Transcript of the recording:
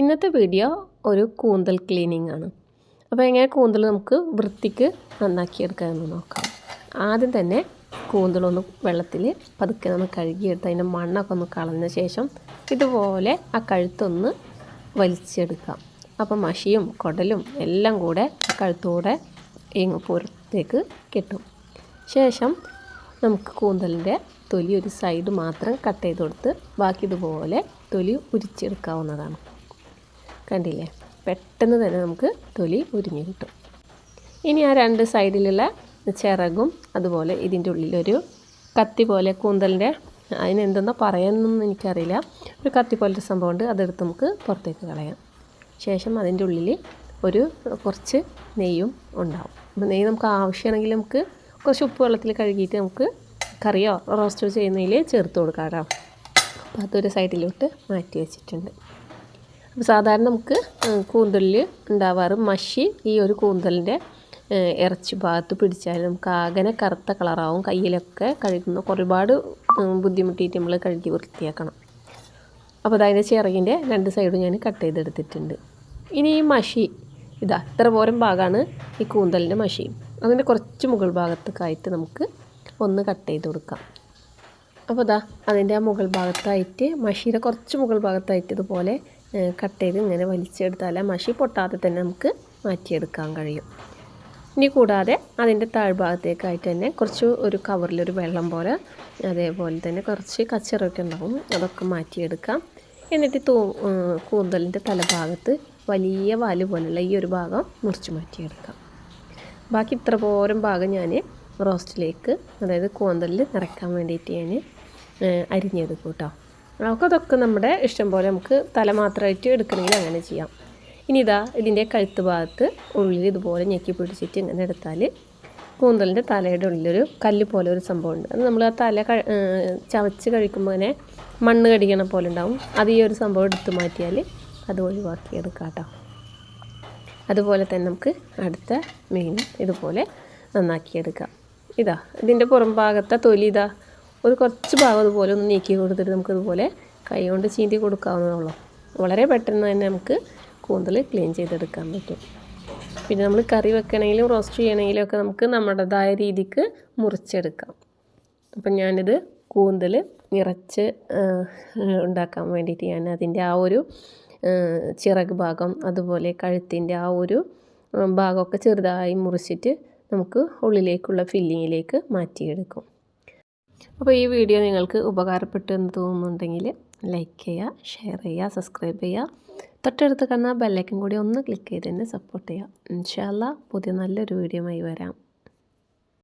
ഇന്നത്തെ വീഡിയോ ഒരു കൂന്തൽ ക്ലീനിങ് ആണ്. അപ്പോൾ എങ്ങനെ കൂന്തൽ നമുക്ക് വൃത്തിക്ക് നന്നാക്കിയെടുക്കാമെന്ന് നോക്കാം. ആദ്യം തന്നെ കൂന്തലൊന്ന് വെള്ളത്തിൽ പതുക്കെ ഒന്ന് കഴുകിയെടുത്ത് അതിന്റെ മണ്ണൊക്കെ ഒന്ന് കളഞ്ഞ ശേഷം ഇതുപോലെ ആ കഴുത്തൊന്ന് വലിച്ചെടുക്കാം. അപ്പോൾ മഷിയും കുടലും എല്ലാം കൂടെ കഴുത്തോടെ ഇങ്ങ് പുറത്തേക്ക് കിട്ടും. ശേഷം നമുക്ക് കൂന്തലിന്റെ തൊലി ഒരു സൈഡ് മാത്രം കട്ട് ചെയ്ത് കൊടുത്ത് ബാക്കി ഇതുപോലെ തൊലി ഉരിച്ചെടുക്കാവുന്നതാണ്. കണ്ടില്ലേ? പെട്ടെന്ന് തന്നെ നമുക്ക് തൊലി ഉരിഞ്ഞു കിട്ടും. ഇനി ആ രണ്ട് സൈഡിലുള്ള ചിറകും അതുപോലെ ഇതിന്റെ ഉള്ളിലൊരു കത്തി പോലെ കൂന്തലിന്റെ അതിനെന്തെന്നോ പറയുന്നൊന്നും എനിക്കറിയില്ല. ഒരു കത്തി പോലത്തെ സംഭവമുണ്ട്. അതെടുത്ത് നമുക്ക് പുറത്തേക്ക് കളയാം. ശേഷം അതിന്റെ ഉള്ളിൽ ഒരു കുറച്ച് നെയ്യും ഉണ്ടാവും. അപ്പോൾ നെയ്യ് നമുക്ക് ആവശ്യമാണെങ്കിൽ നമുക്ക് കുറച്ച് ഉപ്പ് വെള്ളത്തിൽ കഴുകിയിട്ട് നമുക്ക് കറിയോ റോസ്റ്റോ ചെയ്യുന്നതിൽ ചേർത്ത് കൊടുക്കാം കേട്ടോ. അപ്പോൾ അതൊരു സൈഡിലോട്ട് മാറ്റി വെച്ചിട്ടുണ്ട്. സാധാരണ നമുക്ക് കൂന്തലിൽ ഉണ്ടാവാറ് മഷി ഈ ഒരു കൂന്തലിന്റെ ഇറച്ചി ഭാഗത്ത് പിടിച്ചാൽ നമുക്ക് ആകനെ കറുത്ത കളറാവും. കയ്യിലൊക്കെ കഴുകുന്ന ഒരുപാട് ബുദ്ധിമുട്ടിയിട്ട് നമ്മൾ കഴുകി വൃത്തിയാക്കണം. അപ്പോൾ അതായത് ചിറകിന്റെ രണ്ട് സൈഡും ഞാൻ കട്ട് ചെയ്തെടുത്തിട്ടുണ്ട്. ഇനി ഈ മഷി ഇതാ ഇത്ര പോരം ഭാഗമാണ് ഈ കൂന്തലിന്റെ മഷി. അതിന്റെ കുറച്ച് മുകൾ ഭാഗത്തേക്കായിട്ട് നമുക്ക് ഒന്ന് കട്ട് ചെയ്ത് കൊടുക്കാം. അപ്പോൾ ഇതാ അതിന്റെ ആ മുകൾ ഭാഗത്തായിട്ട് മഷിയുടെ കുറച്ച് മുകൾ ഭാഗത്തായിട്ട് ഇതുപോലെ കട്ട് ചെയ്ത് ഇങ്ങനെ വലിച്ചെടുത്താൽ മഷി പൊട്ടാതെ തന്നെ നമുക്ക് മാറ്റിയെടുക്കാൻ കഴിയും. ഇനി കൂടാതെ അതിന്റെ താഴ്ഭാഗത്തേക്കായിട്ട് തന്നെ കുറച്ച് ഒരു കവറിലൊരു വെള്ളം പോലെ അതേപോലെ തന്നെ കുറച്ച് കച്ചറൊക്കെ ഉണ്ടാവും. അതൊക്കെ മാറ്റിയെടുക്കാം. എന്നിട്ട് തൂ കൂന്തലിന്റെ തലഭാഗത്ത് വലിയ വാൽ പോലുള്ള ഈ ഒരു ഭാഗം മുറിച്ച് മാറ്റിയെടുക്കാം. ബാക്കി ഇത്ര പോരം ഭാഗം ഞാൻ റോസ്റ്റിലേക്ക് അതായത് കൂന്തലിൽ നിറയ്ക്കാൻ വേണ്ടിയിട്ട് ഞാൻ അരിഞ്ഞെടുക്കും കേട്ടോ. നമുക്ക് അതൊക്കെ നമ്മുടെ ഇഷ്ടം പോലെ നമുക്ക് തല മാത്രമായിട്ട് എടുക്കണമെങ്കിൽ അങ്ങനെ ചെയ്യാം. ഇനി ഇതാ ഇതിന്റെ കഴുത്ത് ഭാഗത്ത് ഉള്ളിൽ ഇതുപോലെ ഞെക്കി പിടിച്ചിട്ട് ഇങ്ങനെ എടുത്താൽ കൂന്തലിന്റെ തലയുടെ ഉള്ളിലൊരു കല്ല് പോലെ ഒരു സംഭവമുണ്ട്. അത് നമ്മൾ ആ തല ചവച്ച് കഴിക്കുമ്പോൾ തന്നെ മണ്ണ് കടിക്കണ പോലെ ഉണ്ടാവും. അത് ഈ ഒരു സംഭവം എടുത്ത് മാറ്റിയാൽ അത് ഒഴിവാക്കി എടുക്കാം അതുപോലെ തന്നെ നമുക്ക് അടുത്ത മീൻ ഇതുപോലെ നന്നാക്കിയെടുക്കാം. ഇതാ ഇതിന്റെ പുറം ഭാഗത്തെ തൊലി ഇതാ ഒരു കുറച്ച് ഭാഗം അതുപോലെ ഒന്ന് നീക്കി കൊടുത്തിട്ട് നമുക്കിതുപോലെ കൈ കൊണ്ട് ചീന്തി കൊടുക്കാവുന്നതുള്ളൂ വളരെ പെട്ടെന്ന് തന്നെ നമുക്ക് കൂന്തൽ ക്ലീൻ ചെയ്തെടുക്കാൻ പറ്റും. പിന്നെ നമ്മൾ കറി വെക്കണമെങ്കിലും റോസ്റ്റ് ചെയ്യണമെങ്കിലും ഒക്കെ നമുക്ക് നമ്മുടേതായ രീതിക്ക് മുറിച്ചെടുക്കാം. അപ്പം ഞാനിത് കൂന്തൽ നിറച്ച് ഉണ്ടാക്കാൻ വേണ്ടിയിട്ട് ഞാൻ അതിന്റെ ആ ഒരു ചിറക് ഭാഗം അതുപോലെ കഴുത്തിന്റെ ആ ഒരു ഭാഗമൊക്കെ ചെറുതായി മുറിച്ചിട്ട് നമുക്ക് ഉള്ളിലേക്കുള്ള ഫില്ലിങ്ങിലേക്ക് മാറ്റിയെടുക്കും. അപ്പോൾ ഈ വീഡിയോ നിങ്ങൾക്ക് ഉപകാരപ്പെട്ടു എന്ന് തോന്നുന്നുണ്ടെങ്കിൽ ലൈക്ക് ചെയ്യുക ഷെയർ ചെയ്യുക സബ്സ്ക്രൈബ് ചെയ്യുക. തൊട്ടടുത്ത് കാണുന്ന ബെല്ലൈക്കൻ കൂടി ഒന്ന് ക്ലിക്ക് ചെയ്ത് തന്നെ സപ്പോർട്ട് ചെയ്യുക. ഇൻഷാല്ല പുതിയ നല്ലൊരു വീഡിയോ ആയി വരാം.